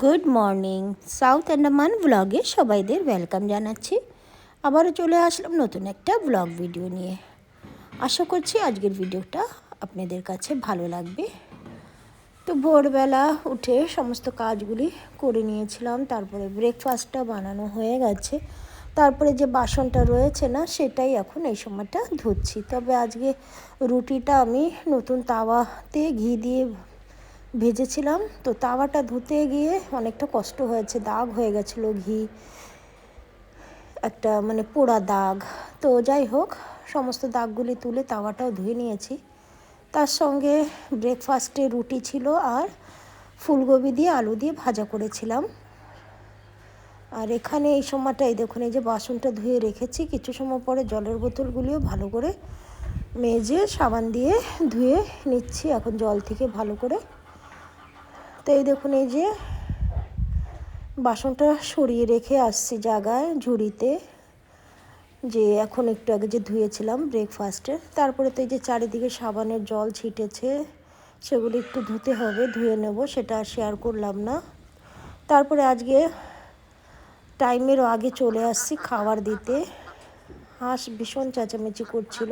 Good morning south অ্যান্ডামান ব্লগে সবাইদের welcome জানাচ্ছি। আবারও চলে আসলাম নতুন একটা ব্লগ ভিডিও নিয়ে। আশা করছি আজকের ভিডিওটা আপনাদের কাছে ভালো লাগবে। তো ভোরবেলা উঠে সমস্ত কাজগুলি করে নিয়েছিলাম, তারপরে ব্রেকফাস্টটা বানানো হয়ে গেছে। তারপরে যে বাসনটা রয়েছে না, সেটাই এখন এই সময়টা ধুচ্ছি। তবে আজকে রুটিটা আমি নতুন তাওয়াতে ঘি দিয়ে ভেজেছিলাম, তো তাওয়াটা ধুতে গিয়ে অনেকটা কষ্ট হয়েছে, দাগ হয়ে গেছিল ঘি, একটা মানে পোড়া দাগ। তো যাই হোক, সমস্ত দাগগুলি তুলে তাওয়াটাও ধুয়ে নিয়েছি। তার সঙ্গে ব্রেকফাস্টে রুটি ছিল আর ফুলকপি দিয়ে আলু দিয়ে ভাজা করেছিলাম। আর এখানে এই সময়টাই দেখুন, এই যে বাসনটা ধুয়ে রেখেছি, কিছু সময় পরে জলের বোতলগুলিও ভালো করে মেজে সাবান দিয়ে ধুয়ে নিচ্ছি, এখন জল থেকে ভালো করে। তো এই দেখুন, এই যে বাসনটা সরিয়ে রেখে আসছি জায়গায় ঝুড়িতে, যে এখন একটু আগে যে ধুয়েছিলাম ব্রেকফাস্টে তারপরে তো এই যে চারিদিকে সাবানের জল ছিটেছে, সেগুলি একটু ধুতে হবে, ধুয়ে নেব, সেটা শেয়ার করলাম না। তারপরে আজকে টাইমেরও আগে চলে আসছি খাবার দিতে। হাঁস ভীষণ চেঁচামেচি করছিল,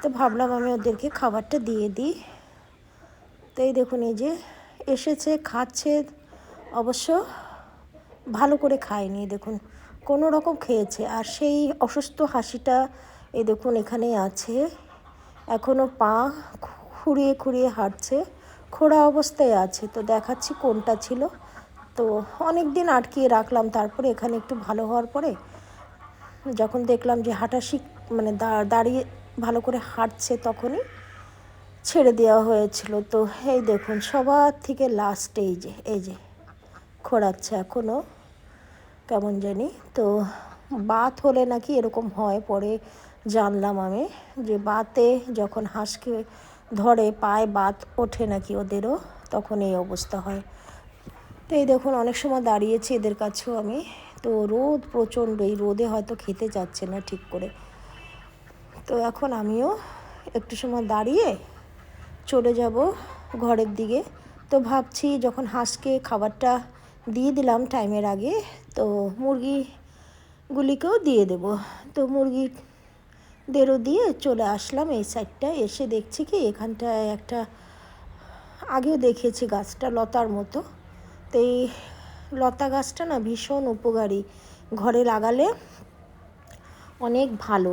তো ভাবলাম আমি ওদেরকে খাবারটা দিয়ে দিই। তো এই দেখুন, এই যে এসেছে, খাচ্ছে, অবশ্য ভালো করে খায়নি, দেখুন, কোনো রকম খেয়েছে। আর সেই অসুস্থ হাসিটা এ দেখুন এখানে আছে। এখনও পা খুঁড়িয়ে খুঁড়িয়ে হাঁটছে, খোড়া অবস্থায় আছে। তো দেখাচ্ছি কোনটা ছিল। তো অনেক দিন আটকিয়ে রাখলাম, তারপরে এখানে একটু ভালো হওয়ার পরে যখন দেখলাম যে হাঁটা শিখ মানে দাঁড়িয়ে ভালো করে হাঁটছে তখনই ছেড়ে দেওয়া হয়েছিল। তো এই দেখুন, সবার থেকে লাস্ট এই যে এই যে, খোড়াচ্ছে এখনও কেমন জানি, তো বাত হলে নাকি এরকম হয়, পরে জানলাম আমি যে বাতে যখন হাঁসকে ধরে, পায়ে বাত ওঠে নাকি ওদেরও, তখন এই অবস্থা হয়। তো এই দেখুন, অনেক সময় দাঁড়িয়েছি এদের কাছেও আমি। তো রোদ প্রচণ্ড, এই রোদে হয়তো খেতে যাচ্ছে না ঠিক করে। তো এখন আমিও একটু সময় দাঁড়িয়ে চলে যাব ঘরের দিকে। তো ভাবছি যখন হাঁসকে খাবারটা দিয়ে দিলাম টাইমের আগে, তো মুরগিগুলিকেও দিয়ে দেব। তো মুরগি মুরগিদেরও দিয়ে চলে আসলাম এই সাইডটা এসে দেখছি কি এখানটায় একটা, আগেও দেখেছি গাছটা, লতার মতো। তো এই লতা গাছটা না ভীষণ উপকারী। ঘরে লাগালে অনেক ভালো।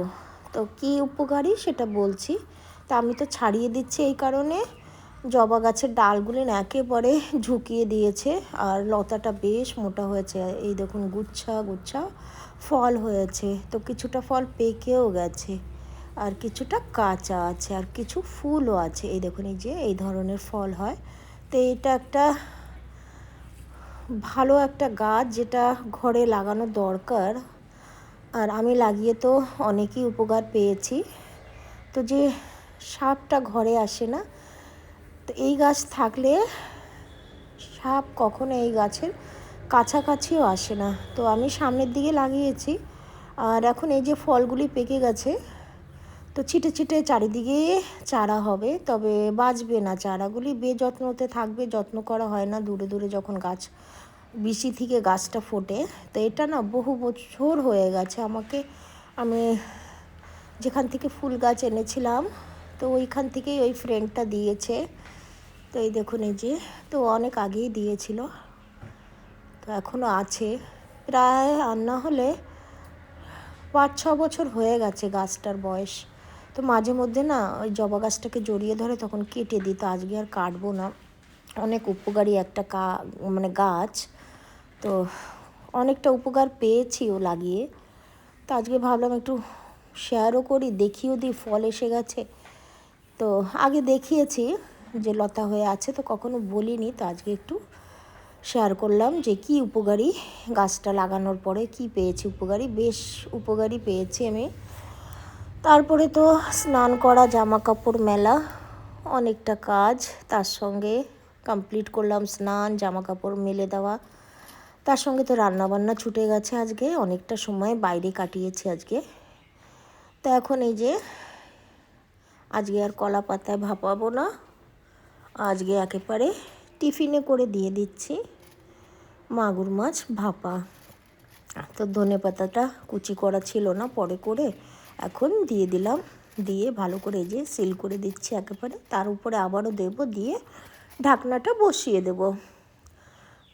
তো কী উপকারী সেটা বলছি। তা আমি তো ছাড়িয়ে দিচ্ছি এই কারণে। জবা গাছের ডালগুলি একেবারে ঝুঁকিয়ে দিয়েছে, আর লতাটা বেশ মোটা হয়েছে। এই দেখুন, গুচ্ছা গুচ্ছা ফল হয়েছে। তো কিছুটা ফল পেকেও গেছে, আর কিছুটা কাঁচা আছে, আর কিছু ফুলও আছে। এই দেখুন, এই যে এই ধরনের ফল হয়। তো এটা একটা ভালো একটা গাছ যেটা ঘরে লাগানো দরকার, আর আমি লাগিয়ে তো অনেকই উপকার পেয়েছি। তো যে সাপটা ঘরে আসে না। তো এই গাছ থাকলে সাপ কখনো এই গাছের কাছাকাছিও আসে না। তো আমি সামনের দিকে লাগিয়েছি। আর এখন এই যে ফলগুলি পেকে গেছে, তো ছিটে ছিটে চারিদিকে চারা হবে, তবে বাঁচবে না চারাগুলি। বেযত্নতে থাকবে, যত্ন করা হয় না দূরে দূরে যখন গাছ বিসি থেকে গাছটা ফোটে। তো এটা না বহু বছর হয়ে গেছে আমাকে, আমি যেখান থেকে ফুল গাছ এনেছিলাম তো ওইখান থেকেই ওই ফ্রেন্ডটা দিয়েছে। তো এই দেখুন এই যে, তো অনেক আগেই দিয়েছিল। তো এখনও আছে। প্রায় আর না হলে পাঁচ, ছ বছর হয়ে গেছে গাছটার বয়স। তো মাঝে মধ্যে না ওই জবা গাছটাকে জড়িয়ে ধরে তখন কেটে দিত আজকে আর কাটবো না। অনেক উপকারী একটা কা মানে গাছ। তো অনেকটা উপকার পেয়েছিও লাগিয়ে। তো আজকে ভাবলাম একটু শেয়ারও করি, দেখিও দিই, ফল এসে গেছে। তো আগে দেখিয়েছি যে লতা হয়ে আছে, তো কখনো বলিনি। তো আজকে একটু শেয়ার করলাম যে কি উপকারী গাছটা লাগানোর পরে, কি পেয়েছি উপকারী? বেশ উপকারী পেয়েছি আমি। তারপরে তো স্নান করা জামা কাপড় মেলা, অনেকটা কাজ। তার সঙ্গে কমপ্লিট করলাম স্নান জামা কাপড় মেলে দেওয়া। তার সঙ্গে তো রান্নাবান্না ছুটে গেছে আজকে, অনেকটা সময় বাইরে কাটিয়েছি আজকে। তো এখন এই যে আজকে আর কলা পাতায় ভাপাবো না। আজকে একেবারে টিফিনে করে দিয়ে দিচ্ছি মাগুর মাছ ভাপা। তো ধনে পাতাটা কুচি করা ছিল না, পরে করে এখন দিয়ে দিলাম। দিয়ে ভালো করে যে সিল করে দিচ্ছি একেবারে। তার উপরে আবারও দেব, দিয়ে ঢাকনাটা বসিয়ে দেব।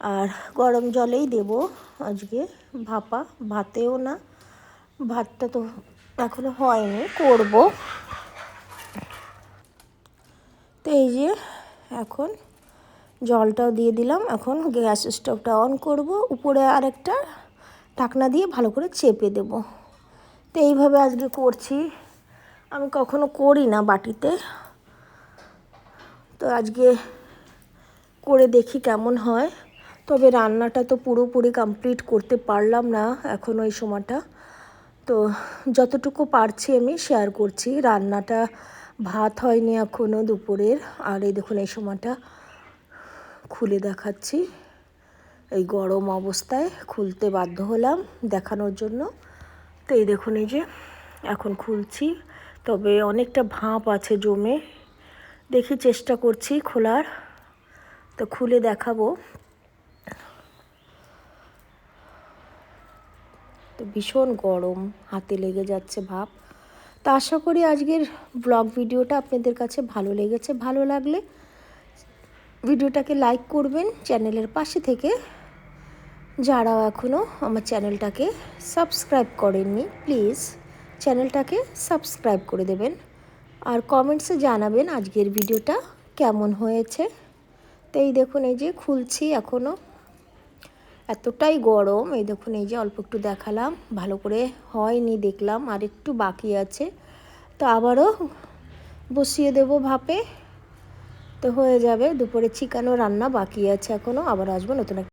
আর গরম জলেই দেব আজকে ভাপা। ভাতেও না, ভাতটা তো এখনও হয়নি, করব। এই যে এখন জলটাও দিয়ে দিলাম। এখন গ্যাস স্টোভটা অন করব। উপরে আরেকটা ঢাকনা দিয়ে ভালো করে চেপে দেব। তো এইভাবে আজকে করছি। আমি কখনো করি না বাটিতে। তো আজকে করে দেখি কেমন হয়। তবে রান্নাটা তো পুরোপুরি কমপ্লিট করতে পারলাম না এখন ওই সময়টা। তো যতটুকু পারছি আমি শেয়ার করছি। রান্নাটা ভাত হয়নি এখনও দুপুরের। আর এই দেখুন, এই সময়টা খুলে দেখাচ্ছি। এই গরম অবস্থায় খুলতে বাধ্য হলাম দেখানোর জন্য। তো এই দেখুন, এই যে এখন খুলছি, তবে অনেকটা ভাঁপ আছে জমে। দেখি, চেষ্টা করছি খোলার। তো খুলে দেখাবো। তো ভীষণ গরম, হাতে লেগে যাচ্ছে ভাব তো আশা করি আজকের ব্লগ ভিডিওটা আপনাদের কাছে ভালো লেগেছে। ভালো লাগলে ভিডিওটাকে লাইক করবেন। চ্যানেলের পাশে থেকে যারাও এখনও আমার চ্যানেলটাকে সাবস্ক্রাইব করেননি প্লিজ চ্যানেলটাকে সাবস্ক্রাইব করে দেবেন। আর কমেন্টসে জানাবেন আজকের ভিডিওটা কেমন হয়েছে। তো এই দেখুন, এই যে খুলছি এখনও এতটাই গরম, এই দেখুন, এই যে অল্প একটু দেখালাম, ভালো করে হয়নি, দেখলাম, আর একটু বাকি আছে। তো আবারও বসিয়ে দেব ভাপে। তো হয়ে যাবে, দুপুরে চিকেনও রান্না বাকি আছে এখনও আবার আসব নতুন